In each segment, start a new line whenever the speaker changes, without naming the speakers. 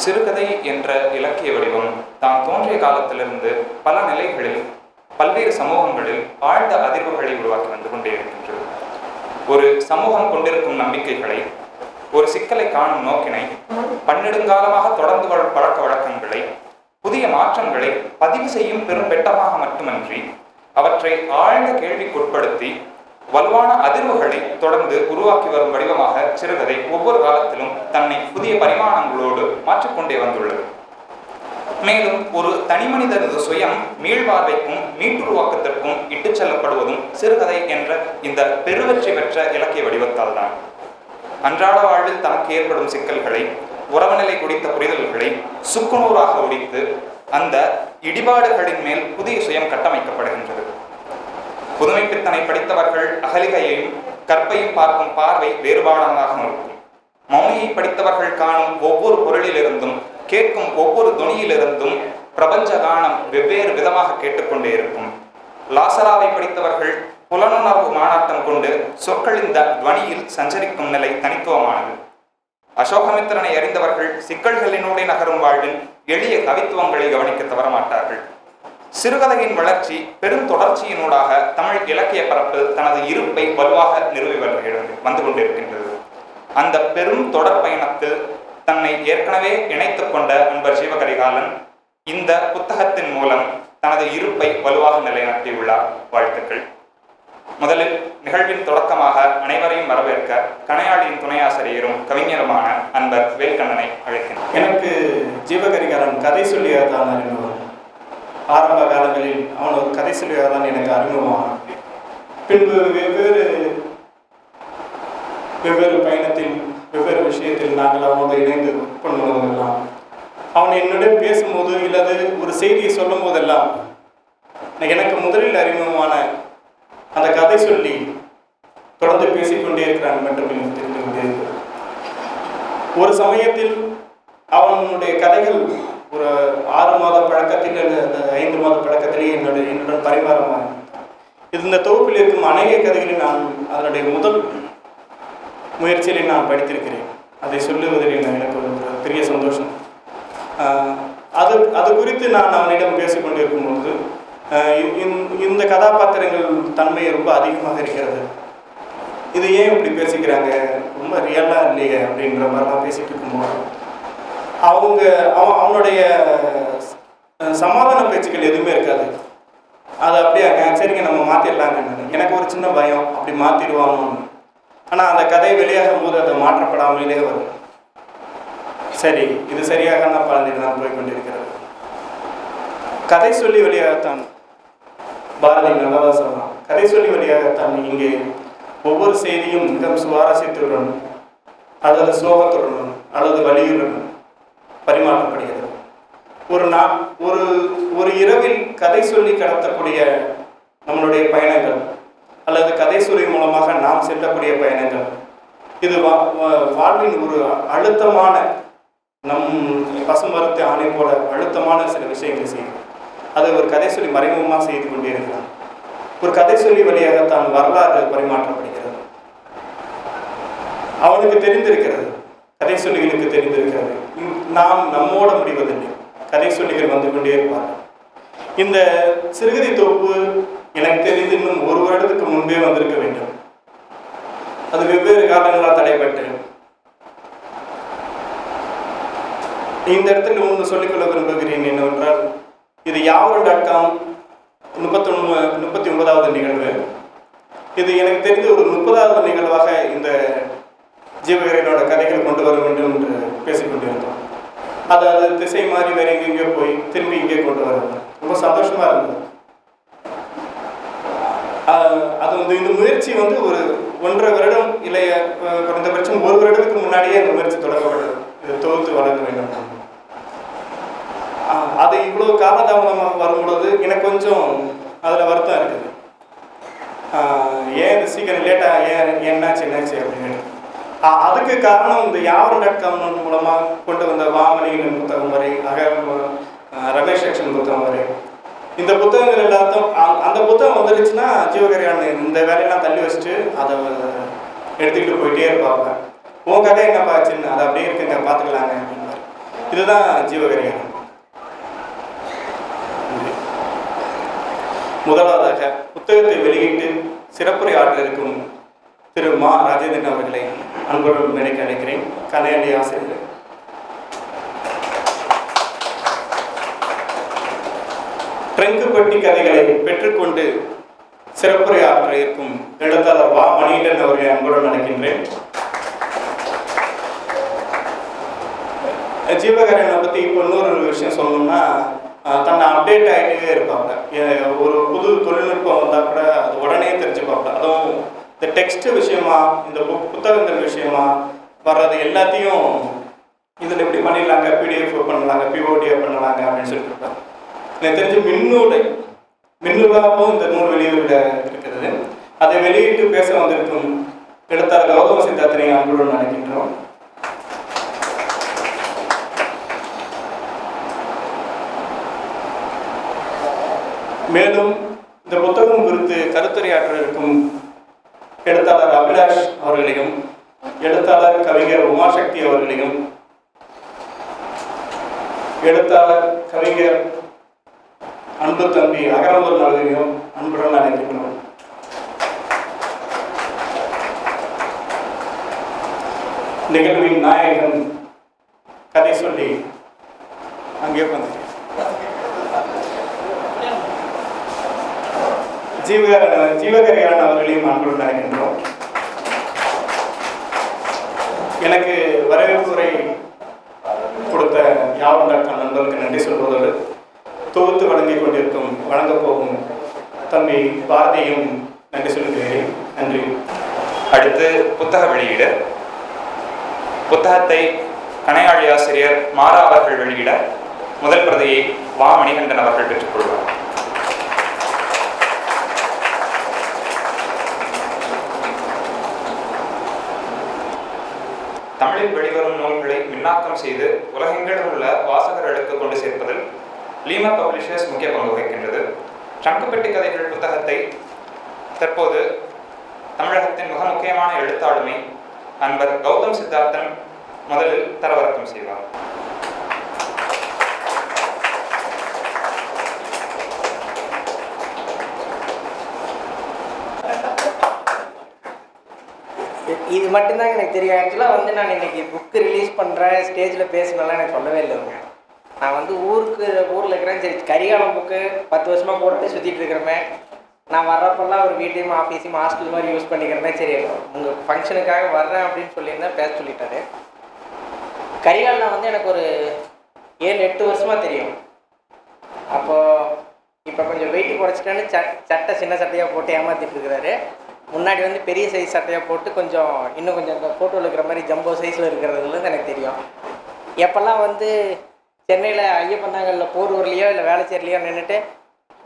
சிறுகதை என்ற இலக்கிய வடிவம் தான் தோன்றிய காலத்திலிருந்து பல நிலைகளில் பல்வேறு சமூகங்களில் ஆழ்ந்த அதிர்வுகளை உருவாக்கி வந்து கொண்டே இருக்கின்றது. ஒரு சமூகம் கொண்டிருக்கும் நம்பிக்கைகளை ஒரு சிக்கலை காணும் நோக்கினை பன்னெடுங்காலமாக தொடர்ந்து வரும் பழக்க வழக்கங்களை புதிய மாற்றங்களை பதிவு செய்யும் பெரும் பெட்டமாக மட்டுமன்றி அவற்றை ஆழ்ந்த கேள்விக்குட்படுத்தி வலுவான அதிர்வுகளை தொடர்ந்து உருவாக்கி வரும் வடிவமாக சிறுகதை ஒவ்வொரு காலத்திலும் தன்னை புதிய பரிமாணங்களோடு மாற்றிக்கொண்டே வந்துள்ளது. மேலும் ஒரு தனிமனிதனது சுயம் மீள்பார்வைக்கும் மீட்டுருவாக்கத்திற்கும் இட்டுச் செல்லப்படுவதும் சிறுகதை என்ற இந்த பெருவெற்றி பெற்ற இலக்கிய வடிவத்தால் தான் அன்றாட வாழ்வில் தனக்கு ஏற்படும் சிக்கல்களை உறவுநிலை குறித்த புரிதல்களை சுக்குநூறாக ஒடித்து அந்த இடிபாடுகளின் மேல் புதிய சுயம் கட்டமைக்கப்படுகின்றது. புதுமைப்பித்தனை படித்தவர்கள் அகலிகையையும் கற்பையும் பார்க்கும் பார்வை வேறுபாடானதாக இருக்கும். மௌனியை படித்தவர்கள் காணும் ஒவ்வொரு பொருளிலிருந்தும் கேட்கும் ஒவ்வொரு துணியிலிருந்தும் பிரபஞ்ச கானம் வெவ்வேறு விதமாக கேட்டுக்கொண்டே இருக்கும். லாசராவை படித்தவர்கள் புலனுணர்வு மாநாட்டம் கொண்டு சொற்களின் துவனியில் சஞ்சரிக்கும் நிலை தனித்துவமானது. அசோகமித்திரனை அறிந்தவர்கள் சிக்கல்களினூடே நகரும் வாழ்வின் எளிய கவித்துவங்களை கவனிக்க தவறமாட்டார்கள். சிறுகதையின் வளர்ச்சி பெரும் தொடர்ச்சியினூடாக தமிழ் இலக்கிய பரப்பில் தனது இருப்பை வலுவாக நிறுவி வருகிறது வந்து கொண்டிருக்கின்றது. அந்த பெரும் தொடர் பயணத்தில் தன்னை ஏற்கனவே இணைத்துக் கொண்ட நண்பர் சிவகரிகாலன் இந்த புத்தகத்தின் மூலம் தனது இருப்பை வலுவாக நிலைநாட்டியுள்ளார் வாழ்த்துக்கள். முதலில் நிகழ்வின் தொடக்கமாக அனைவரையும் வரவேற்க கணையாளியின் துணையாசிரியரும் கவிஞருமான அன்பர் வேல்கண்ணனை அழைக்கிறார்
எனக்கு ஜீவகரிகாரன் கதை சொல்லியாக ஆரம்ப காலங்களில் அவன் ஒரு கதை சொல்லியாக தான் எனக்கு அறிமுகமானான் பின்பு வெவ்வேறு வெவ்வேறு பயணத்தில் வெவ்வேறு விஷயத்தில் நாங்கள் அவனோடு இணைந்து பண்ணுவதெல்லாம் அவன் என்னுடன் பேசும்போது இல்லது ஒரு செய்தியை சொல்லும் போதெல்லாம் எனக்கு முதலில் அறிமுகமான அந்த கதை சொல்லி தொடர்ந்து பேசிக்கொண்டே இருக்கிறான் மற்றும் எனக்கு தெரிந்து கொண்டே ஒரு சமயத்தில் அவனுடைய கதைகள் ஒரு ஆறு மாத பழக்கத்தில் ஐந்து மாத பழக்கத்திலேயே என்னுடைய என்னுடன் பரிமாறமாக இது இந்த தொகுப்பில் இருக்கும் அநேக கதைகளை நான் அதனுடைய முதல் முயற்சியிலே நான் படித்திருக்கிறேன். அதை சொல்லுவதில் எனக்கு எனக்கு ஒரு பெரிய சந்தோஷம். அது அது குறித்து நான் அவனிடம் பேசிக்கொண்டிருக்கும் பொழுது இந்த- இந்த கதாபாத்திரங்கள் தன்மை ரொம்ப அதிகமாக இருக்கிறது. இது ஏன் இப்படி பேசிக்கிறாங்க? ரொம்ப ரியலாக இல்லையே அப்படின்ற மாதிரிலாம் பேசிட்டு இருக்கும்போது. அவங்க அவன் அவனுடைய சமாதான பேச்சுக்கள் எதுவுமே இருக்காது. அது அப்படியே சரிங்க நம்ம மாற்றிடலாங்க எனக்கு ஒரு சின்ன பயம். அப்படி மாற்றிடுவானோன்னு ஆனால் அந்த கதை வெளியாகும் போது அது மாற்றப்படாமலே வரும். சரி இது சரியாக தான் பலனில் தான் போய் கொண்டிருக்கிறது. கதை சொல்லி வெளியாகத்தான் பாரதி நல்லதாக சொல்லலாம் கதை சொல்லி வழியாகத்தான் இங்கே ஒவ்வொரு செய்தியும் மிகவும் சுவாரஸ்யத்துடன் அல்லது சோகத்துடன் அல்லது வலியுடன் பரிமாற்றப்படுகிறது. ஒரு நா ஒரு ஒரு இரவில் கதை சொல்லி கடத்தக்கூடிய நம்மளுடைய பயணங்கள் அல்லது கதை சொல்லி மூலமாக நாம் செல்லக்கூடிய பயணங்கள் இது வா வாழ்வின் ஒரு அழுத்தமான நம் பசுமரத்து ஆணை போல அழுத்தமான சில விஷயங்களை செய்யும். அதை ஒரு கதை சொல்லி மறைமுகமாக செய்து கொண்டே இருக்கிறான் ஒரு கதை சொல்லி வழியாக தான் வரலாறு பரிமாற்றப்படுகிறது. அவனுக்கு தெரிந்திருக்கிறது. கதை சொல்லிகளுக்கு தெரிந்திருக்கிறது. நாம் நம்மோட முடிவதில்லை. கதை சொல்லிகள் வந்து கொண்டே இருப்பார்கள். இந்த சிறுகதை தொகுப்பு எனக்கு தெரிந்து இன்னும் ஒரு வருடத்துக்கு முன்பே வந்திருக்க வேண்டும். அது வெவ்வேறு காரணங்களால் தடைபட்டு இந்த இடத்துல ஒன்று சொல்லிக்கொள்ள விரும்புகிறேன் என்னவென்றால் இது யாவரும் டாட் காம் முப்பத்தொன்னு முப்பத்தி ஒன்பதாவது நிகழ்வு. இது எனக்கு தெரிந்து ஒரு முப்பதாவது நிகழ்வாக இந்த ஜீவகரனோட கதைகள் கொண்டு வர வேண்டும் என்று பேசிக்கொண்டிருந்தோம் அது அது திசை மாறி வேற எங்கெங்கேயோ போய் திரும்பி இங்கே கொண்டு வர ரொம்ப சந்தோஷமா இருந்தது. அது வந்து இந்த முயற்சி வந்து ஒரு ஒன்றரை வருடம் இல்லை குறைந்தபட்சம் ஒரு வருடத்துக்கு முன்னாடியே இந்த முயற்சி தொடங்கப்பட்டது. இதை தொகுத்து வழங்க வேண்டும் ஆஹ் அது இவ்வளோ காலதாமதமாக வரும்பொழுது எனக்கு கொஞ்சம் அதில் வருத்தம் இருக்குது. ஆஹ் ஏன் இது சீக்கிரம் லேட்டாக ஏன் என்னாச்சு என்னாச்சு அப்படின்னு. அதுக்கு காரணம் இந்த யாவரும் டாட் காம் மூலமாக கொண்டு வந்த வாமனியின் புத்தகம் வரை அக ரமேஷ் செக்ஷன் புத்தகம் வரை. இந்த புத்தகங்கள் எல்லாத்தையும் அந்த புத்தகம் வந்துருச்சுன்னா ஜீவகரியான இந்த வேலையெல்லாம் தள்ளி வச்சுட்டு அதை எடுத்துக்கிட்டு போயிட்டே இருப்பாங்க உன் கதை என்னப்பா ஆச்சுன்னு அதை அப்படியே இருக்குங்க பார்த்துக்கலாங்க அப்படின்னாரு இதுதான் ஜீவகரியானம் முதலாவதாக புத்தகத்தை வெளியிட்டு சிறப்புரை ஆற்றிருக்கும் திரு மா ராஜேந்திரன் அவர்களை அன்புடன் நினைக்க அழைக்கிறேன். கலையாண்டி ஆசிரியர். ட்ரெங்குப்பட்டி கதைகளை பெற்றுக்கொண்டு சிறப்புரை ஆற்ற இருக்கும் எழுத்தாளர் வா மணியிலன் அவர்களை அன்புடன் அழைக்கின்றேன். ஜீவகரனை பற்றி இப்போ இன்னொரு விஷயம் சொல்லணும்னா தன்னை அப்டேட் ஆகிட்டே இருப்பாங்க. ஒரு புது தொழில்நுட்பம் வந்தால் கூட அது உடனே தெரிஞ்சுப்பாங்க. அதுவும் இந்த டெக்ஸ்ட் விஷயமா இந்த புக் புத்தகங்கள் விஷயமா வர்றது எல்லாத்தையும் இதில் இப்படி பண்ணிடலாங்க பிடிஎஃப் பண்ணலாங்க பிஓடிஎஃப் பண்ணலாங்க அப்படின்னு சொல்லிட்டு எனக்கு தெரிஞ்சு மின்னூலை மின்னூலாகவும் இந்த நூல் வெளியிட இருக்கிறது. அதை வெளியிட்டு பேச வந்திருக்கும் எழுத்தாளர் கௌதம சித்தார்த்தனை அன்புடன் நினைக்கின்றோம் மேலும் இந்த புத்தகம் குறித்து கருத்துரையாற்ற இருக்கும் எழுத்தாளர் அபிலாஷ் அவர்களையும் எழுத்தாளர் கவிஞர் உமாசக்தி அவர்களையும் எழுத்தாளர் கவிஞர் அன்பு தம்பி அகரம்பர் அவர்களையும் அன்புடன் அழைக்கின்றோம் நிகழ்வின் நாயகன் கதை சொல்லி அங்கே உட்காந்து ஜீவ ஜீவகரியான அவர்களையும் அன்புடன் அழைக்கின்றோம் எனக்கு வரவேற்புரை கொடுத்த யாவம் டாக்டர் நன்றி சொல்வதோடு தொகுத்து வழங்கிக் கொண்டிருக்கும் வழங்கப் போகும் தம்பி பாரதியும் நன்றி சொல்கிறேன் நன்றி.
அடுத்து புத்தக வெளியீடு. புத்தகத்தை கணையாழி ஆசிரியர் மாறா அவர்கள் வெளியிட முதல் பிரதியை வா மணிகண்டன் அவர்கள் பெற்றுக்கொள்வார் விண்ணாக்கம் செய்து உலகெங்கிலும் உள்ள வாசகர்களுக்கு கொண்டு சேர்ப்பதில் லீமா பப்ளிஷர்ஸ் முக்கிய பங்கு வகிக்கின்றது. சங்குப்பெட்டி கதைகள் புத்தகத்தை தற்போது தமிழகத்தின் மிக முக்கியமான எழுத்தாளுமை அன்பர் கௌதம் சித்தார்த்தன் முதலில் தரவிறக்கம் செய்வார்.
இது மட்டும்தாங்க எனக்கு தெரியும். ஆக்சுவலாக வந்து நான் இன்னைக்கு புக்கு ரிலீஸ் பண்ணுறேன் ஸ்டேஜில் பேசணும்லாம் எனக்கு சொல்லவே இல்லைங்க. நான் வந்து ஊருக்கு ஊரில் இருக்கிறேன். சரி கரிகாலம் புக்கு பத்து வருஷமாக போட்டு சுற்றிட்டு இருக்கிறேன் நான் வர்றப்பெல்லாம் ஒரு வீட்டையும் ஆஃபீஸையும் ஹாஸ்டல் மாதிரி யூஸ் பண்ணிக்கிறேன். சரி உங்கள் ஃபங்க்ஷனுக்காக வர்றேன் அப்படின்னு சொல்லியிருந்தேன் பேச சொல்லிட்டாரு. கரிகாலன் வந்து எனக்கு ஒரு ஏழு எட்டு வருஷமாக தெரியும். அப்போது இப்போ கொஞ்சம் வெயிட் குறைச்சிட்டேன்னு சட் சட்டை சின்ன சட்டையாக போட்டு ஏமாற்றிட்டு இருக்கிறாரு. முன்னாடி வந்து பெரிய சைஸ் சட்டையாக போட்டு கொஞ்சம் இன்னும் கொஞ்சம் இந்த ஃபோட்டோவில் இருக்கிற மாதிரி ஜம்போ சைஸில் இருக்கிறதுலேருந்து எனக்கு தெரியும். எப்போல்லாம் வந்து சென்னையில் ஐயப்பந்தாங்கல்ல போரூர்லேயோ இல்லை வேளச்சேரிலையோ நின்றுட்டு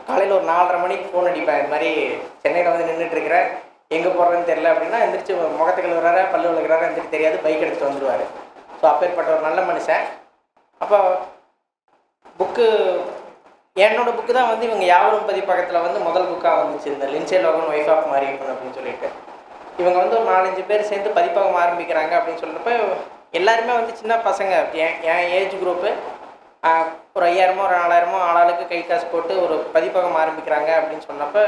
காலையில் ஒரு நாலரை மணிக்கு ஃபோன் அடிப்பேன். இது மாதிரி சென்னையில் வந்து நின்றுட்டு இருக்கிறேன் எங்கே போகிறேன்னு தெரில அப்படின்னா எந்திரிச்சு முகத்துக்கு விழுறாரா பல்லு விழுகிறாரா எந்திரிச்சு தெரியாது. பைக் எடுத்துகிட்டு வந்துடுவார் ஸோ அப்பேற்பட்ட ஒரு நல்ல மனுஷன். அப்போ புக்கு என்னோட புக்கு தான் வந்து இவங்க யாவரும் பதிப்பகத்தில் வந்து முதல் புக்காக வந்துச்சு. இந்த Lynsey Logan wife of Mariappan அப்படின்னு சொல்லிட்டு. இவங்க வந்து ஒரு நாலஞ்சு பேர் சேர்ந்து பதிப்பகம் ஆரம்பிக்கிறாங்க அப்படின்னு சொல்கிறப்ப எல்லாருமே வந்து சின்ன பசங்க. என் என் ஏஜ் குரூப்பு ஒரு ஐயாயிரமோ ஒரு நாலாயிரமோ ஆளாளுக்கு கை காசு போட்டு ஒரு பதிப்பகம் ஆரம்பிக்கிறாங்க அப்படின்னு சொன்னப்போ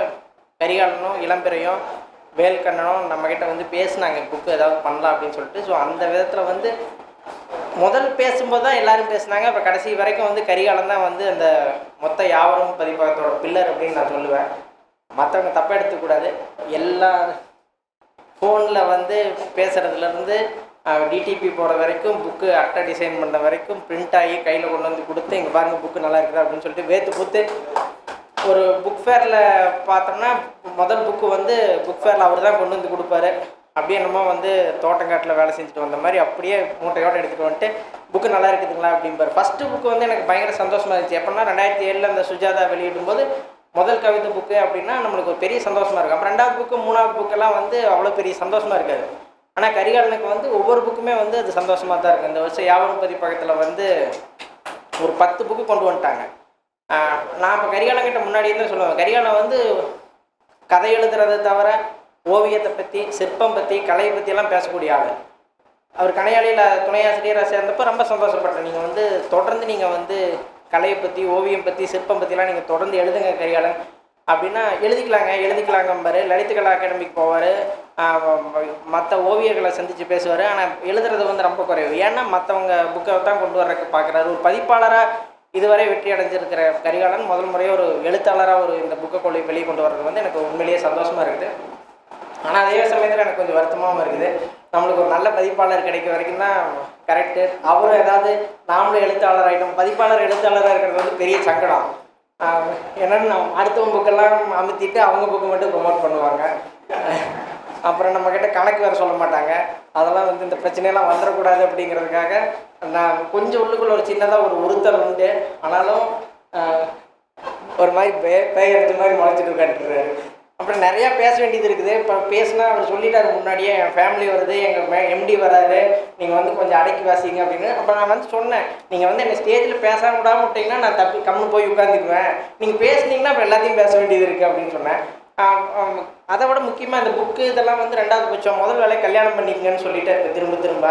கரிகாலனும் இளம்பிறையும் வேல்கண்ணனும் நம்மக்கிட்ட வந்து பேசினாங்க புக்கு ஏதாவது பண்ணலாம் அப்படின்னு சொல்லிட்டு. ஸோ அந்த விதத்தில் வந்து முதல் பேசும்போது தான் எல்லாரும் பேசினாங்க. அப்புறம் கடைசி வரைக்கும் வந்து கரிகாலம் தான் வந்து அந்த மொத்த யாவரும் பதிப்பகத்தோட பில்லர் அப்படின்னு நான் சொல்லுவேன். மற்றவங்க தப்பாக எடுத்துக்கூடாது எல்லா ஃபோனில் வந்து பேசுகிறதுலேருந்து டிடிபி போகிற வரைக்கும் புக்கு அட்டை டிசைன் பண்ண வரைக்கும் பிரிண்ட் ஆகி கையில் கொண்டு வந்து கொடுத்து இங்கே பாருங்கள் புக்கு நல்லா இருக்குதா? அப்படின்னு சொல்லிட்டு வேத்து பூத்து ஒரு புக் ஃபேரில் பார்த்தோம்னா முதல் புக்கு வந்து புக் ஃபேரில் அவர் தான் கொண்டு வந்து கொடுப்பாரு. அப்படியே என்னமோ வந்து தோட்டங்காட்டில் வேலை செஞ்சுட்டு வந்த மாதிரி அப்படியே மூட்டையோடு எடுத்துகிட்டு வந்துட்டு புக்கு நல்லா இருக்குதுங்களா? அப்படிம்பார். ஃபஸ்ட்டு புக்கு வந்து எனக்கு பயங்கர சந்தோஷமாக இருந்துச்சு. எப்படின்னா ரெண்டாயிரத்தி ஏழில் அந்த சுஜாதா வெளியிடும்போது முதல் கவிதை புக்கு அப்படின்னா நம்மளுக்கு ஒரு பெரிய சந்தோஷமாக இருக்கும். அப்புறம் ரெண்டாவது புக்கு மூணாவது புக்கெல்லாம் வந்து அவ்வளோ பெரிய சந்தோஷமாக இருக்காது. ஆனால் கரிகாலனுக்கு வந்து ஒவ்வொரு புக்குமே வந்து அது சந்தோஷமாக தான் இருக்குது இந்த வருஷம் யாவரும் பதிப்பகத்தில் வந்து ஒரு பத்து புக்கு கொண்டு வந்துட்டாங்க. நான் இப்போ கரிகாலங்கிட்ட முன்னாடி தான் சொல்லுவேன். கரிகாலம் வந்து கதை எழுதுறதை தவிர ஓவியத்தை பற்றி சிற்பம் பற்றி கலையை பற்றியெல்லாம் பேசக்கூடிய ஆள். அவர் கணையாளியில் துணை ஆசிரியராக சேர்ந்தப்போ ரொம்ப சந்தோஷப்பட்டேன். நீங்கள் வந்து தொடர்ந்து நீங்கள் வந்து கலையை பற்றி ஓவியம் பற்றி சிற்பம் பற்றிலாம் நீங்கள் தொடர்ந்து எழுதுங்க கரிகாலன். அப்படின்னா எழுதிக்கலாங்க எழுதிக்கலாங்கம்பாரு லலிதகலா அகாடமிக்கு போவார். மற்ற ஓவியர்களை சந்தித்து பேசுவார். ஆனால் எழுதுறது வந்து ரொம்ப குறைவு. ஏன்னா மற்றவங்க புக்கை தான் கொண்டு வர்றதுக்கு பார்க்குறாரு ஒரு பதிப்பாளராக இதுவரை வெற்றி அடைஞ்சிருக்கிற கரிகாலன் முதல் முறையாக ஒரு எழுத்தாளராக ஒரு இந்த புக்கை கொள்ளை வெளியே கொண்டு வர்றது வந்து எனக்கு உண்மையிலேயே சந்தோஷமாக இருக்குது. ஆனால் அதே சமயத்தில் எனக்கு கொஞ்சம் வருத்தமாகவும் இருக்குது. நம்மளுக்கு ஒரு நல்ல பதிப்பாளர் கிடைக்க வரைக்கும் தான் கரெக்டு அவரும் ஏதாவது நாமளும் எழுத்தாளர் ஆகிட்டோம் பதிப்பாளர் எழுத்தாளராக இருக்கிறது வந்து பெரிய சங்கடம். என்னென்னு நம்ம அடுத்தவங்க புக்கெல்லாம் அமுத்திட்டு அவங்க புக்கு மட்டும் ப்ரொமோட் பண்ணுவாங்க. அப்புறம் நம்மக்கிட்ட கணக்கு வேறு சொல்ல மாட்டாங்க. அதெல்லாம் வந்து இந்த பிரச்சனையெல்லாம் வந்துடக்கூடாது அப்படிங்கிறதுக்காக நான் கொஞ்சம் உள்ளுக்குள்ள ஒரு சின்னதாக ஒரு உறுத்தல் உண்டு. ஆனாலும் ஒரு மாதிரி பே பேயடிச்ச மாதிரி முளைச்சிட்டு உட்காந்துருக்காரு அப்புறம் நிறையா பேச வேண்டியது இருக்குது. இப்போ பேசினா அவர் சொல்லிட்டாரு முன்னாடியே என் ஃபேமிலி வருது எங்கள் எம்டி வராது நீங்கள் வந்து கொஞ்சம் அடக்கி வாசிங்க அப்படின்னு. அப்போ நான் வந்து சொன்னேன் நீங்கள் வந்து என்னை ஸ்டேஜில் பேசாம விடாம விட்டீங்கன்னா நான் தப்பி கம்முன்னு போய் உட்காந்துக்குவேன் நீங்கள் பேசுனீங்கன்னா அப்புறம் எல்லாத்தையும் பேச வேண்டியது இருக்குது அப்படின்னு சொன்னேன். அதை விட முக்கியமாக இந்த புக்கு இதெல்லாம் வந்து ரெண்டாவது பட்சம் முதல் வேலையை கல்யாணம் பண்ணிக்கங்கன்னு சொல்லிட்டு திரும்ப திரும்ப.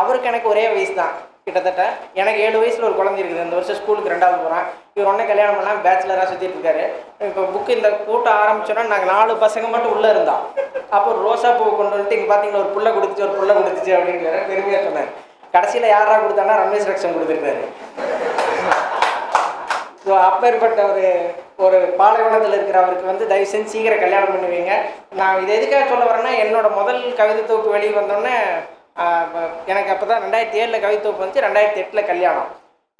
அவருக்கு எனக்கு ஒரே வயசு தான். கிட்டத்தட்ட எனக்கு ஏழு வயசில் ஒரு குழந்தை இருக்குது. இந்த வருஷம் ஸ்கூலுக்கு ரெண்டாவது போகிறான் இவர் உடனே கல்யாணம் பண்ணால் பேச்சுலராக சுற்றிட்டு இருக்காரு. இப்போ புக்கு இந்த கூட்டம் ஆரம்பிச்சோன்னா நாங்கள் நாலு பசங்க மட்டும் உள்ளே இருந்தோம் அப்போ ஒரு ரோசா பூ கொண்டு வந்துட்டு இங்கே பார்த்தீங்களா ஒரு புள்ள கொடுத்துச்சு ஒரு புள்ள கொடுத்துச்சு அப்படிங்கிற பெருமையாக சொன்னார். கடைசியில் யாரா கொடுத்தானா ரமேஷ் ரக்ஷன் கொடுத்துருக்காரு. ஸோ அப்பேற்பட்ட ஒரு ஒரு பாலைவனத்தில் இருக்கிறவருக்கு வந்து தயவு செஞ்சு சீக்கிரம் கல்யாணம் பண்ணுவீங்க நான் இது எதுக்காக சொல்ல வரேன்னா என்னோட முதல் கவிதை தொகுப்பு வெளியே வந்தோடனே எனக்கு அப்போ தான் ரெண்டாயிரத்தி ஏழில் கவித்துவம் வந்துச்சு ரெண்டாயிரத்தி எட்டில் கல்யாணம்.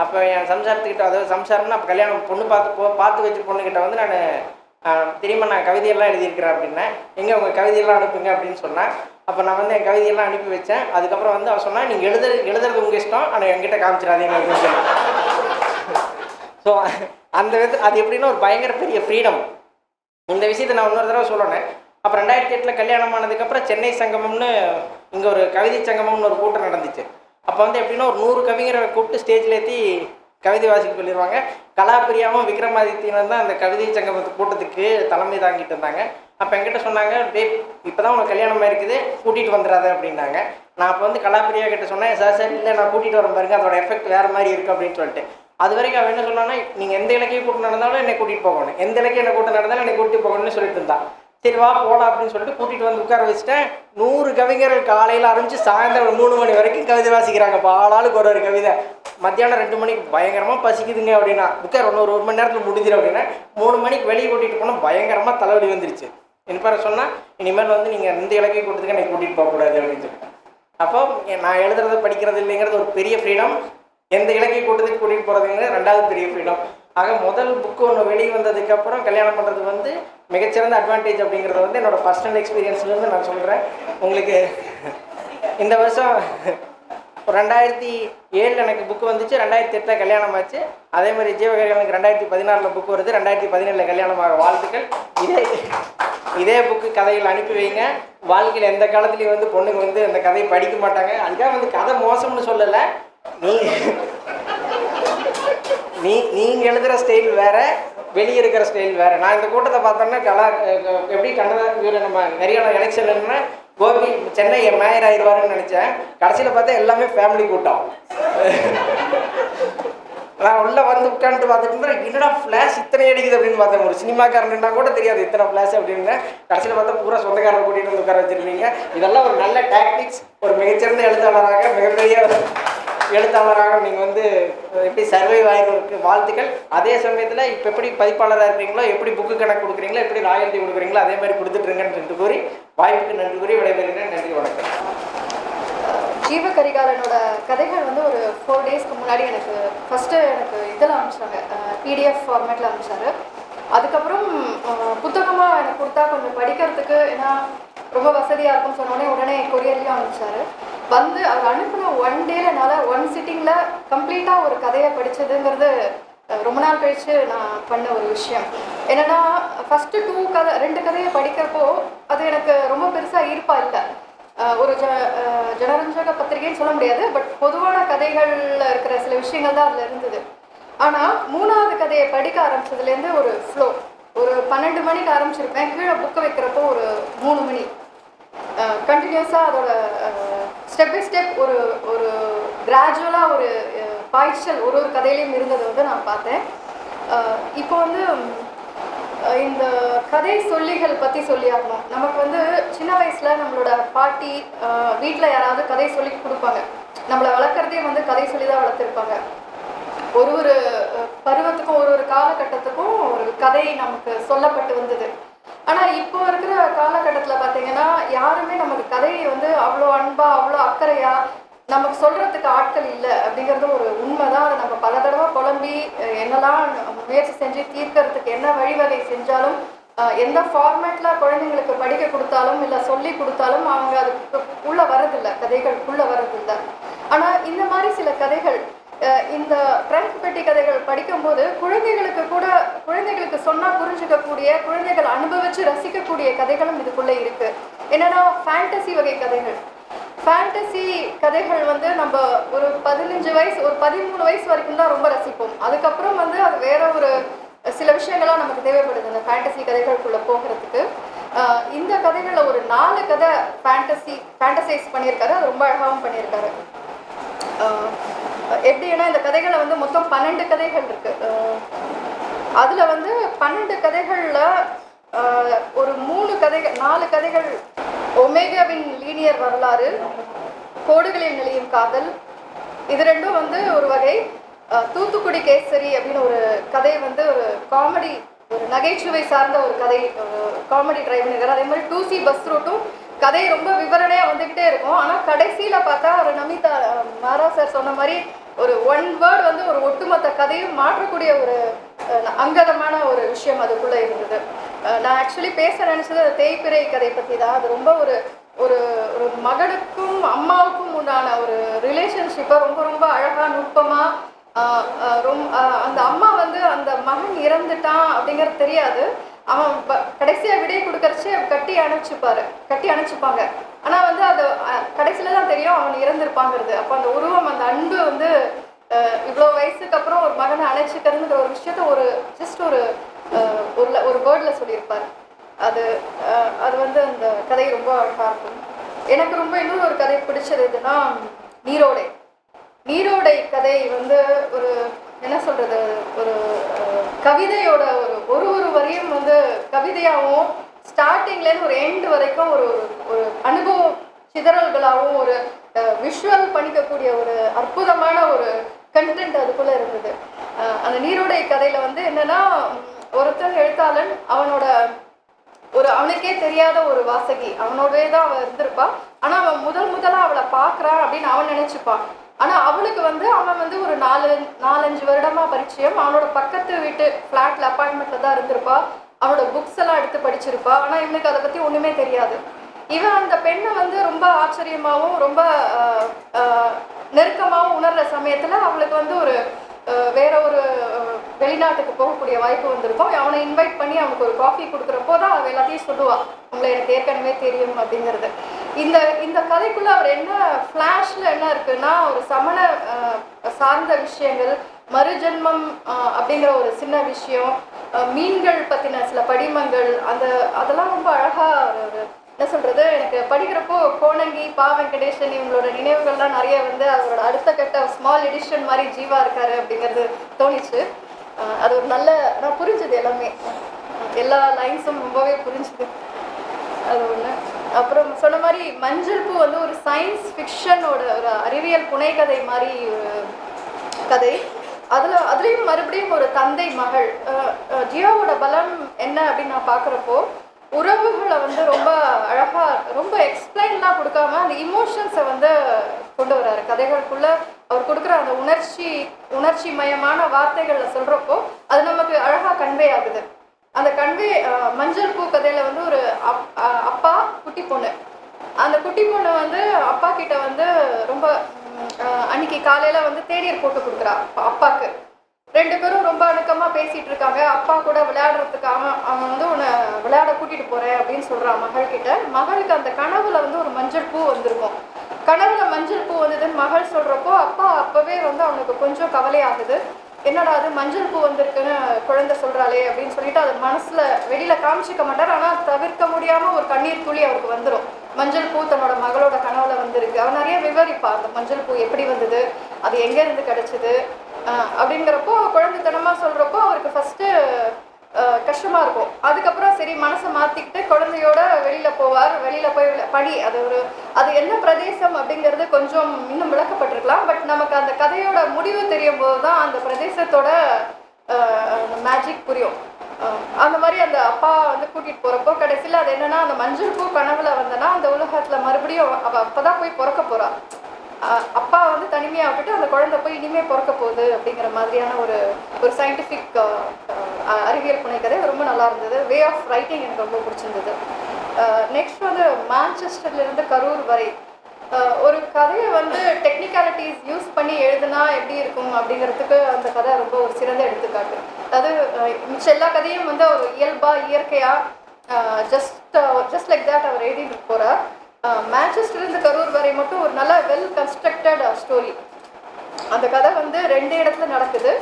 அப்போ என் சம்சாரத்துக்கிட்ட அதாவது சம்சாரம்னா அப்போ கல்யாணம் பொண்ணு பார்த்து போ பார்த்து வச்ச பொண்ணுக்கிட்ட வந்து நான் தெரியுமா நான் கவிதையெல்லாம் எழுதியிருக்கிறேன் அப்படின்னேன். எங்கே உங்கள் கவிதையெல்லாம் அனுப்புங்க அப்படின்னு சொன்னேன். அப்போ நான் வந்து என் கவிதையெல்லாம் அனுப்பி வச்சேன். அதுக்கப்புறம் வந்து அவன் சொன்னால் நீங்கள் எழுத எழுதுறது உங்கள் இஷ்டம். ஆனால் என்கிட்ட காமிச்சிடாதீங்க அப்படின்னு சொல்லி ஸோ அந்த வித அது எப்படின்னா ஒரு பயங்கர பெரிய ஃப்ரீடம் இந்த விஷயத்தை நான் இன்னொரு தடவை சொல்லணும். அப்போ ரெண்டாயிரத்தி எட்டில் கல்யாணம் ஆனதுக்கப்புறம் சென்னை சங்கமம்னு இங்கே ஒரு கவிதை சங்கமம்னு ஒரு கூட்டம் நடந்துச்சு. அப்போ வந்து எப்படின்னா ஒரு நூறு கவிஞரை கூப்பிட்டு ஸ்டேஜில் ஏற்றி கவிதை வாசிக்க சொல்லிடுவாங்க கலாபிரியாவும் விக்ரமாதித்யனும் தான் அந்த கவிதை சங்கமத்து கூட்டத்துக்கு தலைமை தாங்கிட்டு இருந்தாங்க. அப்போ என்கிட்ட சொன்னாங்க டே இப்போ தான் உனக்கு கல்யாணம் இருக்குது கூட்டிகிட்டு வந்துடாத அப்படின்னாங்க. நான் அப்போ வந்து கலாபிரியா கிட்ட சொன்னேன் சார் சார் இல்லை நான் கூட்டிகிட்டு வரேன் பாருங்க அதோட எஃபெக்ட் வேறு மாதிரி இருக்குது அப்படின்னு சொல்லிட்டு. அது வரைக்கும் அவன் என்ன சொன்னான்னா நீங்கள் எந்த இலக்கிய கூட்டம் நடந்தாலும் என்னை கூட்டிகிட்டு போகணும் எந்த இலக்கிய கூட்டம் நடந்தாலும் என்னை கூட்டிகிட்டு போகணும்னு சொல்லிட்டு இருந்தான். சரி வா போகலாம் அப்படின்னு சொல்லிட்டு கூட்டிகிட்டு வந்து உட்கார வச்சுட்டேன். நூறு கவிஞர்கள் காலையில் ஆரம்பித்து சாயந்தரம் மூணு மணி வரைக்கும் கவிதை வாசிக்கிறாங்க. பாலாளுக்கு ஒரு ஒரு கவிதை. மத்தியானம் ரெண்டு மணிக்கு பயங்கரமாக பசிக்குதுங்க அப்படின்னா உட்கார் ஒன்று ஒரு ஒரு மணி நேரத்தில் முடிஞ்சிடும் அப்படின்னா மூணு மணிக்கு வெளியே கூட்டிகிட்டு போனால் பயங்கரமாக தலைவலி வந்துருச்சு. என்ன சொன்னால் இனிமேல் வந்து நீங்கள் இந்த இலக்கிய கூட்டத்துக்கு என்னை கூட்டிகிட்டு போகக்கூடாது அப்படின்னு சொல்லிட்டு அப்போ நான் எழுதுறது படிக்கிறது இல்லைங்கிறது ஒரு பெரிய ஃப்ரீடம் எந்த இலக்கிய கூட்டத்துக்கு கூட்டிகிட்டு போகிறதுங்கிறது ரெண்டாவது பெரிய ஃப்ரீடம் ஆக முதல் புக்கு ஒன்று வெளியே வந்ததுக்கப்புறம் கல்யாணம் பண்ணுறது வந்து மிகச்சிறந்த அட்வான்டேஜ் அப்படிங்கிறத வந்து என்னோட பர்சனல் எக்ஸ்பீரியன்ஸ்லேருந்து நான் சொல்கிறேன் உங்களுக்கு இந்த வருஷம் ரெண்டாயிரத்தி ஏழில் எனக்கு புக்கு வந்துச்சு ரெண்டாயிரத்தி எட்டில் கல்யாணம் ஆச்சு. அதே மாதிரி ஜீவகர்களுக்கு ரெண்டாயிரத்தி பதினாறில் புக்கு வருது ரெண்டாயிரத்தி பதினேழில் கல்யாணமாக வாழ்த்துக்கள். இதே இதே புக்கு கதைகள் அனுப்பி வைங்க. வாழ்க்கையில் எந்த காலத்துலேயும் வந்து பொண்ணுங்க வந்து அந்த கதையை படிக்க மாட்டாங்க. அதுக்காக வந்து கதை மோசம்னு சொல்லலை. நீ நீ நீங்கள் எழுதுகிற ஸ்டைல் வேறு வெளியே இருக்கிற ஸ்டைல் வேற. நான் இந்த கூட்டத்தை பார்த்தோன்னா கலா எப்படி கண்ணதா இவர் நம்ம ஹரியானா எலெக்ஷன்லன்னா கோபி சென்னை மேயர் ஆயிடுவாருன்னு நினச்சேன். கடைசியில் பார்த்தா எல்லாமே ஃபேமிலி கூட்டம். நான் உள்ளே வந்து உட்காந்துட்டு பார்த்துட்டு இருந்தேன் என்னடா ஃப்ளாஷ் இத்தனை அடிக்குது அப்படின்னு பார்த்தேன். ஒரு சினிமாக்காரன்னா கூட தெரியாது இத்தனை ஃப்ளாஷ் அப்படின்னு கடைசியில் பார்த்தா பூரா சொந்தக்காரர் கூட்டிகிட்டு வந்து உட்கார வச்சிருக்கீங்க இதெல்லாம் ஒரு நல்ல டாக்டிக்ஸ் ஒரு மிகச்சிறந்த எழுத்தாளராக மிகப்பெரிய எழுத்தாளராக நீங்கள் வந்து எப்படி சர்வை ஆகிருக்கு வாழ்த்துக்கள். அதே சமயத்தில் இப்போ எப்படி பதிப்பாளராக இருக்கிறீங்களோ எப்படி புக்கு கணக்கு கொடுக்குறீங்களோ எப்படி ராயல்ட்டி கொடுக்குறீங்களோ அதே மாதிரி கொடுத்துட்ருங்கன்னு கூறி வாய்ப்புக்கு நன்றி கூறி விடைபெறுகிறேன். நன்றி வணக்கம்.
ஜீவ கரிகாலனோட கதைகள் வந்து ஒரு ஃபோர் டேஸ்க்கு முன்னாடி எனக்கு ஃபஸ்ட்டு எனக்கு இதில் அனுப்பிச்சாங்க. பிடிஎஃப் ஃபார்மேட்டில் அனுப்பிச்சாரு. அதுக்கப்புறம் புத்தகமாக எனக்கு கொடுத்தா கொஞ்சம் படிக்கிறதுக்கு ஏன்னா ரொம்ப வசதியாக இருக்கும்னு சொன்னோடனே உடனே கொரியர்லேயும் அனுப்பிச்சாரு. வந்து அவர் அனுப்பின ஒன் டேல என்னால் ஒன் சிட்டிங்கில் கம்ப்ளீட்டாக ஒரு கதையை படித்ததுங்கிறது ரொம்ப நாள் கழித்து நான் பண்ண ஒரு விஷயம். என்னென்னா ஃபஸ்ட்டு டூ கதை ரெண்டு கதையை படிக்கிறப்போ அது எனக்கு ரொம்ப பெருசாக ஈர்ப்பாக இல்லை. ஒரு ஜ ஜனரஞ்சக பத்திரிகைன்னு சொல்ல முடியாது பட் பொதுவான கதைகளில் இருக்கிற சில விஷயங்கள் தான் அதில் இருந்தது. ஆனால் மூணாவது கதையை படிக்க ஆரம்பிச்சதுலேருந்து ஒரு ஃப்ளோ ஒரு பன்னெண்டு மணிக்கு ஆரம்பிச்சிருப்பேன். கீழே புக்கை வைக்கிறப்போ ஒரு மூணு மணி. கண்டினியூஸாக அதோட ஸ்டெப் பை ஸ்டெப் ஒரு ஒரு கிராஜுவலாக ஒரு பாய்ச்சல் ஒரு ஒரு கதையிலையும் இருந்ததை வந்து நான் பார்த்தேன். இப்போ வந்து இந்த கதை சொல்லிகள் பற்றி சொல்லியாகணும் நமக்கு வந்து சின்ன வயசில் நம்மளோட பாட்டி வீட்டில் யாராவது கதை சொல்லி கொடுப்பாங்க. நம்மளை வளர்க்குறதே வந்து கதை சொல்லி தான் வளர்த்துருப்பாங்க. ஒரு ஒரு பருவத்துக்கும் ஒரு ஒரு காலகட்டத்துக்கும் ஒரு கதை நமக்கு சொல்லப்பட்டு வந்தது. ஆனால் இப்போ இருக்கிற காலகட்டத்தில் பார்த்தீங்கன்னா யாருமே நமக்கு கதையை வந்து அவ்வளோ அன்பா அவ்வளோ அக்கறையா நமக்கு சொல்றதுக்கு ஆட்கள் இல்லை அப்படிங்கிறது ஒரு உண்மைதான். அதை நம்ம பல தடவை குழம்பி என்னெல்லாம் முயற்சி செஞ்சு தீர்க்கறதுக்கு என்ன வழிவகை செஞ்சாலும் அஹ், எந்த ஃபார்மேட்ல குழந்தைங்களுக்கு படிக்க கொடுத்தாலும் இல்லை சொல்லி கொடுத்தாலும் அவங்க அதுக்கு உள்ள வரதில்லை கதைகளுக்குள்ள வரதில்லை ஆனால் இந்த மாதிரி சில கதைகள் இந்த ட்ரங்க் பெட்டி கதைகள் படிக்கும்போது குழந்தைகளுக்கு கூட குழந்தைகளுக்கு சொன்னால் புரிஞ்சுக்கக்கூடிய குழந்தைகள் அனுபவித்து ரசிக்கக்கூடிய கதைகளும் இதுக்குள்ளே இருக்குது என்னன்னா ஃபேண்டசி வகை கதைகள். ஃபேண்டசி கதைகள் வந்து நம்ம ஒரு பதினஞ்சு வயசு ஒரு பதிமூணு வயசு வரைக்கும் தான் ரொம்ப ரசிப்போம். அதுக்கப்புறம் வந்து அது வேற ஒரு சில விஷயங்கள்லாம் நமக்கு தேவைப்படுது இந்த ஃபேண்டசி கதைகளுக்குள்ளே போகிறதுக்கு. இந்த கதைகளில் ஒரு நாலு கதை ஃபேண்டசி ஃபேண்டசைஸ் பண்ணியிருக்காரு. அது ரொம்ப அழகாகவும் பண்ணியிருக்காரு. எப்படின்னா இந்த கதைகளை வந்து மொத்தம் பன்னெண்டு கதைகள் இருக்கு. அதில் அதுல வந்து பன்னெண்டு கதைகள்ல ஒரு மூணு கதைகள் நாலு கதைகள் ஒமேகாவின் லீனியர் வரலாறு கோடுகளில் நிலையும் காதல் இது ரெண்டும் வந்து ஒரு வகை தூத்துக்குடி கேசரி அப்படின்னு ஒரு கதை வந்து ஒரு காமெடி ஒரு நகைச்சுவை சார்ந்த ஒரு கதை காமெடி டிரைவ் பண்ணிருக்காரு. அதே மாதிரி டூ சி பஸ் ரூட்டும் கதை ரொம்ப விவரணையாக வந்துக்கிட்டே இருக்கும். ஆனால் கடைசியில் பார்த்தா ஒரு நமிதா மாரா சார் சொன்ன மாதிரி ஒரு ஒன் வேர்ட் வந்து ஒரு ஒட்டுமொத்த கதையும் மாற்றக்கூடிய ஒரு அங்கதமான ஒரு விஷயம் அதுக்குள்ளே இருந்தது. நான் ஆக்சுவலி பேச நினச்சது அந்த தேய்பிறை கதை பற்றி தான். அது ரொம்ப ஒரு ஒரு ஒரு மகனுக்கும் அம்மாவுக்கும் உண்டான ஒரு ரிலேஷன்ஷிப்பை ரொம்ப ரொம்ப அழகாக நுட்பமாக ரொம்ப அந்த அம்மா வந்து அந்த மகன் இறந்துட்டான் அப்படிங்கிறது தெரியாது. அவன் ப- கடைசியா விடை கொடுக்கறச்சு கட்டி அணைச்சிப்பாரு கட்டி அணைச்சிப்பாங்க ஆனா வந்து அது கடைசியில தான் தெரியும் அவன் இறந்திருப்பாங்கிறது. அப்போ அந்த உருவம் அந்த அன்பு வந்து இவ்வளோ வயசுக்கு அப்புறம் ஒரு மகனை அணைச்சிக்கிறதுங்கிற ஒரு விஷயத்த ஒரு ஜஸ்ட் ஒரு ஒரு ஒரு வேர்டில் சொல்லியிருப்பார். அது அது வந்து அந்த கதை ரொம்ப அழகாக இருக்கும். எனக்கு ரொம்ப இன்னொரு ஒரு கதை பிடிச்சது எதுன்னா நீரோடை. நீரோடை கதை வந்து ஒரு என்ன சொல்றது ஒரு கவிதையோட ஒரு ஒரு ஒரு வரியும் வந்து கவிதையாகவும் ஸ்டார்டிங்லேருந்து ஒரு எண்ட் வரைக்கும் ஒரு ஒரு அனுபவ சிதறல்களாகவும் ஒரு விஷுவல் பண்ணிக்கக்கூடிய ஒரு அற்புதமான ஒரு கண்டென்ட் அதுக்குள்ளே இருந்தது. அந்த நீரோடை கதையில் வந்து என்னென்னா ஒருத்தர் ஒருத்தன் எழுத்தாளன் அவனோட ஒரு அவனுக்கே தெரியாத ஒரு வாசகி. அவனோடவே தான் அவள் இருந்திருப்பான். ஆனால் அவன் முதல் முதலாக பார்க்கறான் அப்படின்னு அவன் நினச்சிப்பான் ஆனால் அவளுக்கு வந்து அவன் வந்து ஒரு நாலு நாலஞ்சு வருடமாக பரிச்சயம். அவனோட பக்கத்து வீட்டு ஃப்ளாட்டில் அப்பாயின்மெண்ட்டில் தான் இருந்திருப்பா. அவனோட புக்ஸ் எல்லாம் எடுத்து படிச்சிருப்பா. ஆனால் இவனுக்கு அதை பற்றி ஒன்றுமே தெரியாது. இவன் அந்த பெண்ணை வந்து ரொம்ப ஆச்சரியமாகவும் ரொம்ப நெருக்கமாகவும் உணர்கிற சமயத்தில் அவளுக்கு வந்து ஒரு வேற ஒரு வெளிநாட்டுக்கு போகக்கூடிய வாய்ப்பு வந்திருக்கும். அவனை இன்வைட் பண்ணி அவனுக்கு ஒரு காஃபி கொடுக்குறப்போ தான் அவள் எல்லாத்தையும் சொல்லுவாள் உங்களை எனக்கு ஏற்கனவே தெரியும் அப்படிங்கிறது. இந்த இந்த கதைக்குள்ள அவர் என்ன ஃப்ளாஷில் என்ன இருக்குன்னா ஒரு சமண சார்ந்த விஷயங்கள் மறுஜென்மம் அப்படிங்கிற ஒரு சின்ன விஷயம் மீன்கள் பற்றின சில படிமங்கள் அந்த அதெல்லாம் ரொம்ப அழகாக ஒரு என்ன சொல்கிறது எனக்கு படிக்கிறப்போ கோணங்கி பா வெங்கடேஷன் இவங்களோட நினைவுகள்லாம் நிறைய வந்து அவரோட அடுத்த கட்ட ஸ்மால் எடிஷன் மாதிரி ஜீவா இருக்காரு அப்படிங்கிறது தோணிச்சு. அது ஒரு நல்ல நான் புரிஞ்சுது எல்லாமே. எல்லா லைன்ஸும் ரொம்பவே புரிஞ்சுது. அது ஒன்று அப்புறம் சொன்ன மாதிரி மஞ்சள் பூ வந்து ஒரு சயின்ஸ் ஃபிக்ஷனோட ஒரு அறிவியல் புனைகதை மாதிரி ஒரு கதை. அதில் அதுலேயும் மறுபடியும் ஒரு தந்தை மகள். ஜியோவோட பலம் என்ன அப்படின்னு நான் பார்க்குறப்போ உறவுகளை வந்து ரொம்ப அழகாக ரொம்ப எக்ஸ்பிளைன்லாம் கொடுக்காம அந்த இமோஷன்ஸை வந்து கொண்டு வர்றாரு. கதைகளுக்குள்ளே அவர் கொடுக்குற அந்த உணர்ச்சி உணர்ச்சி மயமான வார்த்தைகளில் சொல்கிறப்போ அது நமக்கு அழகாக கன்வே ஆகுது. அந்த கன்வே மஞ்சள் பூ கதையில் வந்து ஒரு அப் அப்பா குட்டி பொண்ணு. அந்த குட்டி பொண்ணு வந்து அப்பா கிட்ட வந்து ரொம்ப அன்னைக்கு காலையில் வந்து தேநீர் போட்டு கொடுக்குறா அப்பாவுக்கு ரெண்டு பேரும் ரொம்ப அணுக்கமாக பேசிகிட்டு இருக்காங்க. அப்பா கூட விளையாடுறதுக்கு அவன் அவன் வந்து உன்னை விளையாட கூட்டிகிட்டு போகிறேன் அப்படின்னு சொல்கிறான் மகள் கிட்ட மகளுக்கு அந்த கனவுல வந்து ஒரு மஞ்சள் பூ வந்திருக்கும். கனவுல மஞ்சள் பூ வந்ததுன்னு மகள் சொல்றப்போ அப்பா அப்பவே வந்து அவனுக்கு கொஞ்சம் கவலையாகுது. என்னடா அது மஞ்சள் பூ வந்திருக்குன்னு குழந்தை சொல்றாளே அப்படின்னு சொல்லிட்டு அது மனசுல வெளியில காமிச்சிக்க மாட்டார். ஆனா தவிர்க்க முடியாம ஒரு கண்ணீர் துளி அவருக்கு வந்துடும் மஞ்சள் பூ தன்னோட மகளோட கனவுல வந்திருக்கு. அவன் நிறைய விவரிப்பா அந்த மஞ்சள் பூ எப்படி வந்தது அது எங்க இருந்து கிடைச்சது அப்படிங்கிறப்போ குழந்தைத்தனமா சொல்றப்போ அவருக்கு ஃபர்ஸ்ட் கஷ்டமாக இருக்கும். அதுக்கப்புறம் சரி மனசை மாற்றிக்கிட்டு குழந்தையோட வெளியில் போவார். வெளியில் போய் படி அது ஒரு அது என்ன பிரதேசம் அப்படிங்கிறது கொஞ்சம் இன்னும் விளக்கப்பட்டிருக்கலாம். பட் நமக்கு அந்த கதையோட முடிவு தெரியும் போது தான் அந்த பிரதேசத்தோட மேஜிக் புரியும். அந்த மாதிரி அந்த அப்பா வந்து கூட்டிகிட்டு போகிறப்போ கடைசியில் அது என்னென்னா அந்த மஞ்சள் பூ கனவுல வந்தனா அந்த உலகத்தில் மறுபடியும் அவள் அப்போ தான் போய் பிறக்க போகிறாள் அப்பா வந்து தனிமையாக விட்டுட்டு அந்த குழந்தை போய் இனிமே பிறக்க போகுது அப்படிங்கிற மாதிரியான ஒரு ஒரு சயின்டிஃபிக் அறிவியல் புனைக்கதை ரொம்ப நல்லா இருந்தது. வே ஆஃப் ரைட்டிங் எனக்கு ரொம்ப பிடிச்சிருந்தது. நெக்ஸ்ட் வந்து மான்செஸ்டர்லேருந்து கரூர் வரை. ஒரு கதையை வந்து டெக்னிக்காலிட்டிஸ் யூஸ் பண்ணி எழுதுனா எப்படி இருக்கும் அப்படிங்கிறதுக்கு அந்த கதை ரொம்ப ஒரு சிறந்த எடுத்துக்காட்டு. அதாவது மிச்ச எல்லா கதையும் வந்து அவர் இயல்பாக இயற்கையாக ஜஸ்ட் ஜஸ்ட் லைக் தேட் அவர் எழுதிட்டு போகிறார் மேன்செஸ்டர்லேருந்து கரூர் வரை மட்டும் ஒரு நல்ல வெல் கன்ஸ்ட்ரக்டட் ஸ்டோரி அந்த கதை வந்து ரெண்டு இடத்துல நடக்குது.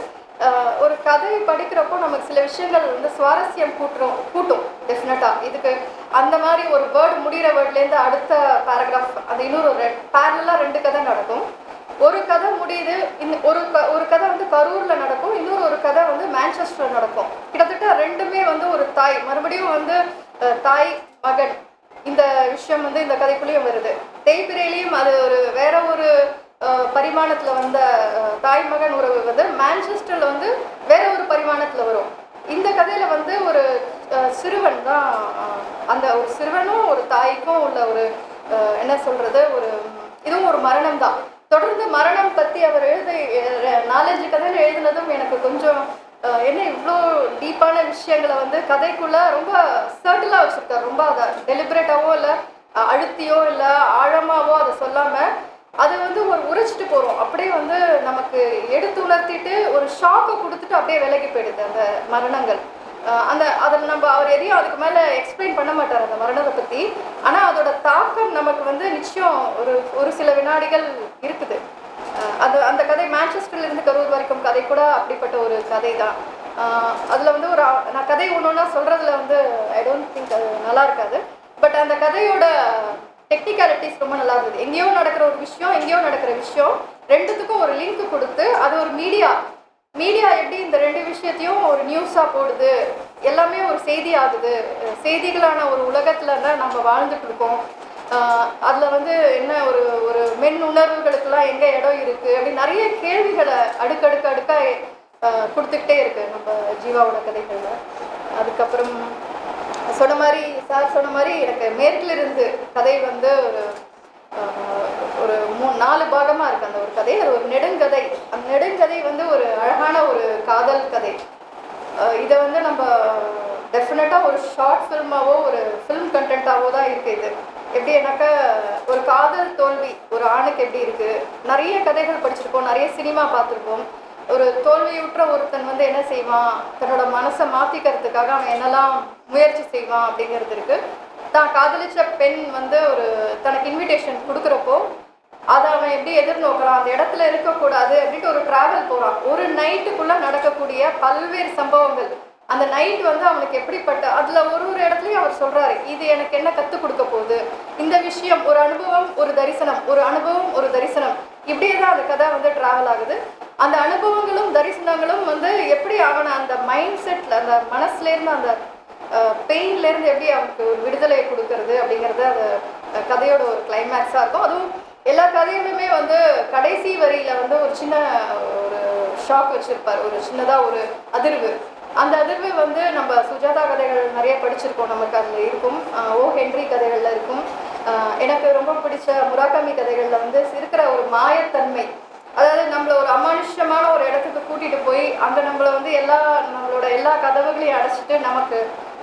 ஒரு கதை படிக்கிறப்போ நமக்கு சில விஷயங்கள் வந்து சுவாரஸ்யம் கூட்டுறோம் கூட்டும் டெஃபினட்டாக இதுக்கு அந்த மாதிரி ஒரு வேர்டு முடிகிற வேர்ட்லேருந்து அடுத்த பேராகிராஃப் அந்த இன்னொரு ஒரு பேரலாக ரெண்டு கதை நடக்கும். ஒரு கதை முடியுது இந்த ஒரு க ஒரு கதை வந்து கரூரில் நடக்கும் இன்னொரு ஒரு கதை வந்து மேன்செஸ்டரில் நடக்கும். கிட்டத்தட்ட ரெண்டுமே வந்து ஒரு தாய் மறுபடியும் வந்து தாய் மகன். இந்த விஷயம் வந்து இந்த கதைக்குள்ளேயும் வருது. தேய்பிரையிலையும் அது ஒரு வேற ஒரு பரிமாணத்தில் வந்த தாய் மகன் உறவு வந்து மேன்செஸ்டரில் வந்து வேற ஒரு பரிமாணத்தில் வரும். இந்த கதையில் வந்து ஒரு சிறுவன் தான் அந்த ஒரு சிறுவனும் ஒரு தாய்க்கும் உள்ள ஒரு என்ன சொல்கிறது ஒரு இதுவும் ஒரு மரணம் தான். தொடர்ந்து மரணம் பற்றி அவர் எழுத நாலேஜ் கதையில் எழுதினதும் எனக்கு கொஞ்சம் என்ன இவ்வளோ டீப்பான விஷயங்களை வந்து கதைக்குள்ள ரொம்ப சர்டிலாக வச்சுருக்காரு. ரொம்ப அதை டெலிபரேட்டாவோ இல்லை அழுத்தியோ இல்லை ஆழமாவோ அதை சொல்லாமல் அதை வந்து ஒரு உரைச்சிட்டு போகிறோம் அப்படியே வந்து நமக்கு எடுத்து உணர்த்திட்டு ஒரு ஷாக்கை கொடுத்துட்டு அப்படியே விலகி போயிடுது அந்த மரணங்கள். அந்த அதில் நம்ம அவர் எதையும் அதுக்கு மேலே எக்ஸ்பிளைன் பண்ண மாட்டார் அந்த மரணத்தை பற்றி ஆனால் அதோட தாக்கம் நமக்கு வந்து நிச்சயம் ஒரு ஒரு சில வினாடிகள் இருக்குது. அந்த அது அந்த கதை மேன்செஸ்டர்லேருந்து கரூர் வரைக்கும் கதை கூட அப்படிப்பட்ட ஒரு கதை தான் அதில் வந்து ஒரு நான் கதை ஒன்று ஒன்றா சொல்கிறதுல வந்து ஐ டோன்ட் திங்க் அது நல்லா இருக்காது. பட் அந்த கதையோட டெக்னிக்காலிட்டிஸ் ரொம்ப நல்லா இருந்தது. எங்கேயோ நடக்கிற ஒரு விஷயம் எங்கேயோ நடக்கிற விஷயம் ரெண்டுத்துக்கும் ஒரு லிங்க் கொடுத்து அது ஒரு மீடியா மீடியா எப்படி இந்த ரெண்டு விஷயத்தையும் ஒரு நியூஸாக போடுது எல்லாமே ஒரு செய்தி ஆகுது செய்திகளான ஒரு உலகத்துல தான் நம்ம வாழ்ந்துட்டு இருக்கோம் அதில் வந்து என்ன ஒரு ஒரு மென் உணர்வுகளுக்கெல்லாம் எங்கே இடம் இருக்குது அப்படின்னு நிறைய கேள்விகளை அடுக்கடுக்க அடுக்காக கொடுத்துக்கிட்டே இருக்கு நம்ம ஜீவாவோட கதைகளில். அதுக்கப்புறம் சொன்ன மாதிரி சார் சொன்ன மாதிரி எனக்கு மேற்கிலிருந்து கதை வந்து ஒரு ஒரு மூ நாலு பாகமாக இருக்குது அந்த ஒரு கதை. அது ஒரு நெடுங்கதை. அந்த நெடுங்கதை வந்து ஒரு அழகான ஒரு காதல் கதை. இதை வந்து நம்ம டெஃபினட்டாக ஒரு ஷார்ட் ஃபில்மாவோ ஒரு ஃபிலிம் கண்டென்ட்டாவோ தான் இருக்குது இது. எப்படின்னாக்கா ஒரு காதல் தோல்வி ஒரு ஆணுக்கு எப்படி இருக்குது நிறைய கதைகள் படிச்சிருப்போம் நிறைய சினிமா பார்த்துருக்கோம் ஒரு தோல்வியுற்ற ஒருத்தன் வந்து என்ன செய்வான்? தன்னோட மனசை மாற்றிக்கிறதுக்காக அவன் என்னெல்லாம் முயற்சி செய்வான் அப்படிங்கிறது இருக்குது தான் காதலிச்ச பெண் வந்து ஒரு தனக்கு இன்விடேஷன் கொடுக்குறப்போ அதை அவன் எப்படி எதிர்நோக்கிறான்? அந்த இடத்துல இருக்கக்கூடாது அப்படின்ட்டு ஒரு டிராவல் போகிறான் ஒரு நைட்டுக்குள்ளே நடக்கக்கூடிய பல்வேறு சம்பவங்கள். அந்த நைட் வந்து அவனுக்கு எப்படிப்பட்ட அதுல ஒரு ஒரு இடத்துலயும் அவர் சொல்றாரு இது எனக்கு என்ன கற்றுக் கொடுக்க போகுது? இந்த விஷயம் ஒரு அனுபவம் ஒரு தரிசனம் ஒரு அனுபவம் ஒரு தரிசனம். இப்படியே தான் அந்த கதை வந்து டிராவல் ஆகுது. அந்த அனுபவங்களும் தரிசனங்களும் வந்து எப்படி அவனை அந்த மைண்ட் செட்ல அந்த மனசுல இருந்து அந்த பெயின்ல இருந்து எப்படி அவனுக்கு ஒரு விடுதலை கொடுக்கறது அப்படிங்கறது அந்த கதையோட ஒரு கிளைமேக்ஸா இருக்கும். அதுவும் எல்லா கதையிலுமே வந்து கடைசி வரியில வந்து ஒரு சின்ன ஒரு ஷாக் வச்சிருப்பார். ஒரு சின்னதா ஒரு அதிர்வு. அந்த அதிர்வு வந்து நம்ம சுஜாதா கதைகள் நிறைய படிச்சிருக்கோம் நமக்கு அதில் இருக்கும். ஓ ஹென்றி கதைகள்ல இருக்கும். எனக்கு ரொம்ப பிடிச்ச முராகாமி கதைகள்ல வந்து இருக்கிற ஒரு மாயத்தன்மை. அதாவது நம்மள ஒரு அமானுஷ்யமான ஒரு இடத்துக்கு கூட்டிட்டு போய் அங்கே நம்மளை வந்து எல்லா நம்மளோட எல்லா கதவுகளையும் அடைச்சிட்டு நமக்கு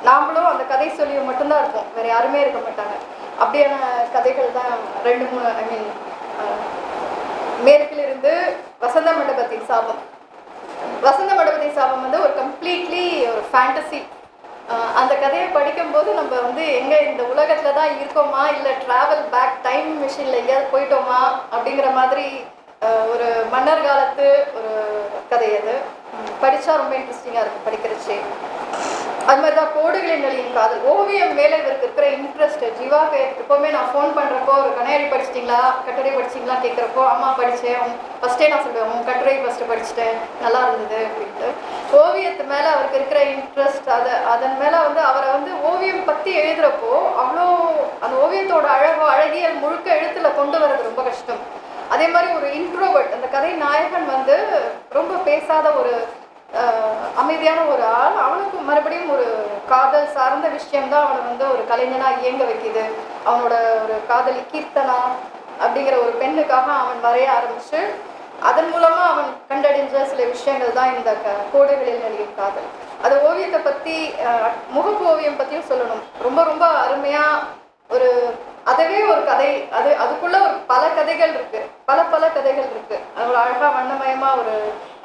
நாமளும் அந்த கதை சொல்லி மட்டும்தான் இருப்போம். வேற யாருமே இருக்க மாட்டாங்க. அப்படியான கதைகள் தான் ரெண்டு மூணு ஐ மீன் மேற்கிலிருந்து வசந்த மண்டபத்தின் சாபம். வசந்த மடபதி சாபம் வந்து ஒரு கம்ப்ளீட்லி ஒரு ஃபேண்டசி அந்த கதையை படிக்கும்போது நம்ம வந்து எங்கே இந்த உலகத்தில் தான் இருக்கோமா? இல்லை ட்ராவல் பேக் டைம் மிஷினில் எங்கேயாவது போயிட்டோமா? அப்படிங்கிற மாதிரி ஒரு மன்னர் காலத்து ஒரு கதை அது. படித்தா ரொம்ப இன்ட்ரெஸ்டிங்காக இருக்கும் படிக்கிறச்சே. அது மாதிரி தான் கோடுகளின் நலியும் காதல். ஓவியம் மேலே இவருக்கு இருக்கிற இன்ட்ரெஸ்ட் ஜீவாக்கு எப்போவுமே நான் ஃபோன் பண்ணுறப்போ ஒரு கண்ணாடி படிச்சிட்டிங்களா? கட்டுரை படிச்சிங்களா கேட்குறப்போ அம்மா படித்தேன் ஃபஸ்ட்டே நான் சொல்லுவேன் உன் கட்டுரை ஃபஸ்ட்டு படிச்சிட்டேன் நல்லா இருந்தது அப்படின்ட்டு. ஓவியத்து மேலே அவருக்கு இருக்கிற இன்ட்ரெஸ்ட் அதை அதன் மேலே வந்து அவரை வந்து ஓவியம் பற்றி எழுதுகிறப்போ அவ்வளோ அந்த ஓவியத்தோட அழகோ அழகியல் முழுக்க எழுத்தில் கொண்டு வர்றது ரொம்ப கஷ்டம். அதே மாதிரி ஒரு இன்ட்ரோவர்ட் அந்த கதை நாயகன் வந்து பேசாத ஒரு அமைதியான ஒரு ஆள் அவனுக்கு மறுபடியும் ஒரு காதல் சார்ந்த விஷயம்தான் அவனை வந்து ஒரு கலைஞனா இயங்க வைக்குது. அவனோட ஒரு காதலி கீர்த்தனா அப்படிங்கிற ஒரு பெண்ணுக்காக அவன் வரைய ஆரம்பிச்சு அதன் மூலமா அவன் கண்டடைஞ்ச சில விஷயங்கள் தான் இந்த க கோடுகளில் நடிகர் காதல். அது ஓவியத்தை பத்தி முகப்பு ஓவியம் பத்தியும் சொல்லணும். ரொம்ப ரொம்ப அருமையா ஒரு அதுவே ஒரு கதை. அது அதுக்குள்ள ஒரு பல கதைகள் இருக்கு. பல பல கதைகள் இருக்கு. அது ஒரு அழகா வண்ணமயமா ஒரு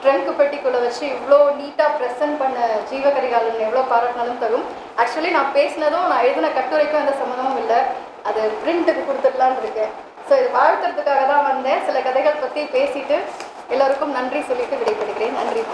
ட்ரங்க் பெட்டிக்குள்ளே வச்சு இவ்வளோ நீட்டாக ப்ரெசென்ட் பண்ண ஜீவகரிகாலன் எவ்வளோ பாராட்டினாலும் தரும். ஆக்சுவலி நான் பேசினதும் நான் எழுதின கட்டுரைக்கும் எந்த சம்மந்தமும் இல்லை. அது பிரிண்ட்டுக்கு கொடுத்துடலான் இருக்கேன். ஸோ இது வாழ்த்துறதுக்காக தான் வந்தேன். சில கதைகள் பற்றி பேசிட்டு எல்லோருக்கும் நன்றி சொல்லிட்டு விடைபெறுகிறேன். நன்றி.